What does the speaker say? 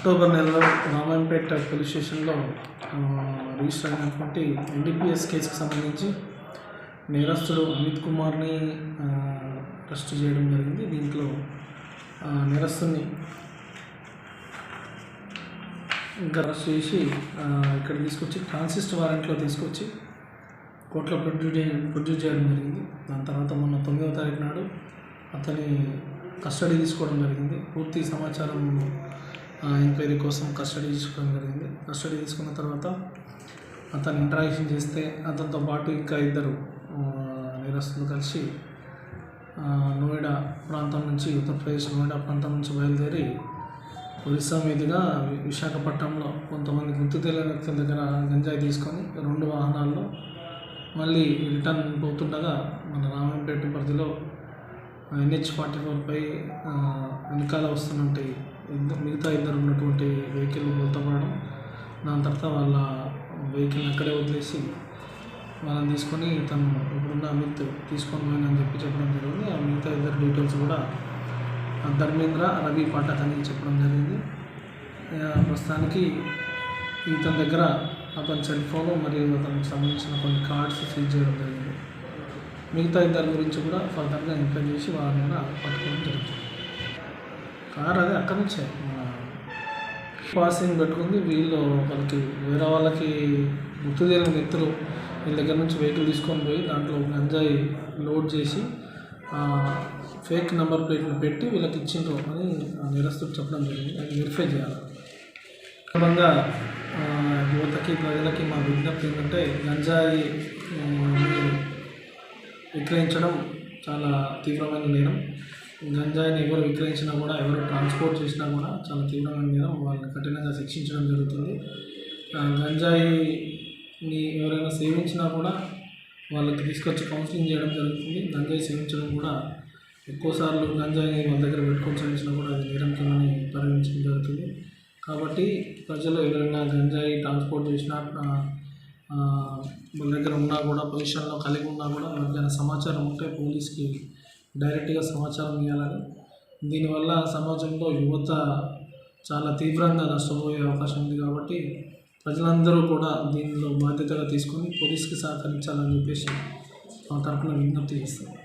October నెలలో Ramayampet police స్టేషన్లో register అయినటువంటి ఎన్డీపీఎస్ కేసుకు సంబంధించి నేరస్తుడు అమిత్ కుమార్ని అరెస్ట్ చేయడం జరిగింది. దీంట్లో నేరస్తుని ఇంకా అరెస్ట్ చేసి ఇక్కడ తీసుకొచ్చి ట్రాన్సిస్ట్ వారెంట్లో తీసుకొచ్చి కోర్టులో ప్రొడ్యూస్ ప్రొడ్యూస్ చేయడం జరిగింది. దాని తర్వాత మొన్న తొమ్మిదవ తారీఖు నాడు అతని కస్టడీ తీసుకోవడం జరిగింది. పూర్తి సమాచారం ఎంక్వైరీ కోసం కస్టడీ తీసుకోవడం జరిగింది. కస్టడీ తీసుకున్న తర్వాత అతను ఇంటరాక్షన్ చేస్తే అతనితో పాటు ఇంకా ఇద్దరు నేరస్తులు కలిసి నోయిడా ప్రాంతం నుంచి ఉత్తరప్రదేశ్ నోయిడా ప్రాంతం నుంచి బయలుదేరి ఒరిస్సా మీదుగా విశాఖపట్నంలో కొంతమంది గుర్తు తెలియని వ్యక్తుల దగ్గర గంజాయి తీసుకొని రెండు వాహనాల్లో మళ్ళీ రిటర్న్ పోతుండగా మన రామంపేట పరిధిలో ఎన్హెచ్ ఫార్టీ ఫోర్పై వెనకాల వస్తున్నటువంటి ఇద్దరు మిగతా ఇద్దరు ఉన్నటువంటి వెహికల్ బోల్తపడడం దాని తర్వాత వాళ్ళ వెహికల్ అక్కడే వదిలేసి వాళ్ళని తీసుకొని తను ఇప్పుడున్న అమిత్ తీసుకొని పోయినని చెప్పి చెప్పడం జరిగింది. ఆ మిగతా ఇద్దరు డీటెయిల్స్ కూడా ధర్మేంద్ర రవి పాఠక్ అని చెప్పడం జరిగింది. ప్రస్తుతానికి ఇతని దగ్గర అతని సెల్ ఫోన్ మరియు అతనికి సంబంధించిన కొన్ని కార్డ్స్ సీజ్ చేయడం జరిగింది. మిగతా ఇద్దరి గురించి కూడా ఫర్దర్గా ఎంక్వైరీ చేసి వాళ్ళని కూడా పట్టుకోవడం జరుగుతుంది. కార్ అదే అక్కడి నుంచే. మన పాసింగ్ పెట్టుకుంది. వీళ్ళు వాళ్ళకి వేరే వాళ్ళకి గుర్తు తెలియని వ్యక్తులు వీళ్ళ దగ్గర నుంచి వెహికల్ తీసుకొని పోయి దాంట్లో గంజాయి లోడ్ చేసి ఫేక్ నెంబర్ ప్లేట్లు పెట్టి వీళ్ళకి ఇచ్చిండ్రు అని ఆ చెప్పడం జరిగింది. అది వెరిఫై చేయాలి. క్రమంగా యువతకి ప్రజలకి మా విజ్ఞప్తి ఏంటంటే గంజాయి విక్రయించడం చాలా తీవ్రమైన నేరం. గంజాయిని ఎవరు విక్రయించినా కూడా ఎవరు ట్రాన్స్పోర్ట్ చేసినా కూడా చాలా తీవ్రమైన నేరం. వాళ్ళని కఠినంగా శిక్షించడం జరుగుతుంది. గంజాయిని ఎవరైనా సేవించినా కూడా వాళ్ళకి తీసుకొచ్చి కౌన్సిలింగ్ చేయడం జరుగుతుంది. గంజాయి సేవించడం కూడా ఎక్కువసార్లు గంజాయిని వాళ్ళ దగ్గర పెట్టుకొని సేవించినా కూడా అది నేరం కిందని పరిగణించడం జరుగుతుంది. కాబట్టి ప్రజలు ఎవరైనా గంజాయి ట్రాన్స్పోర్ట్ చేసినా మన దగ్గర ఉన్నా కూడా పొజిషన్లో కలిగి ఉన్నా కూడా ఎవరికైనా సమాచారం ఉంటే పోలీస్కి డైరెక్ట్గా సమాచారం ఇవ్వాలని దీనివల్ల సమాజంలో యువత చాలా తీవ్రంగా నష్టపోయే అవకాశం ఉంది కాబట్టి ప్రజలందరూ కూడా దీనిలో బాధ్యతగా తీసుకొని పోలీస్కి సహకరించాలని చెప్పేసి మా తరఫున విజ్ఞప్తి చేస్తాను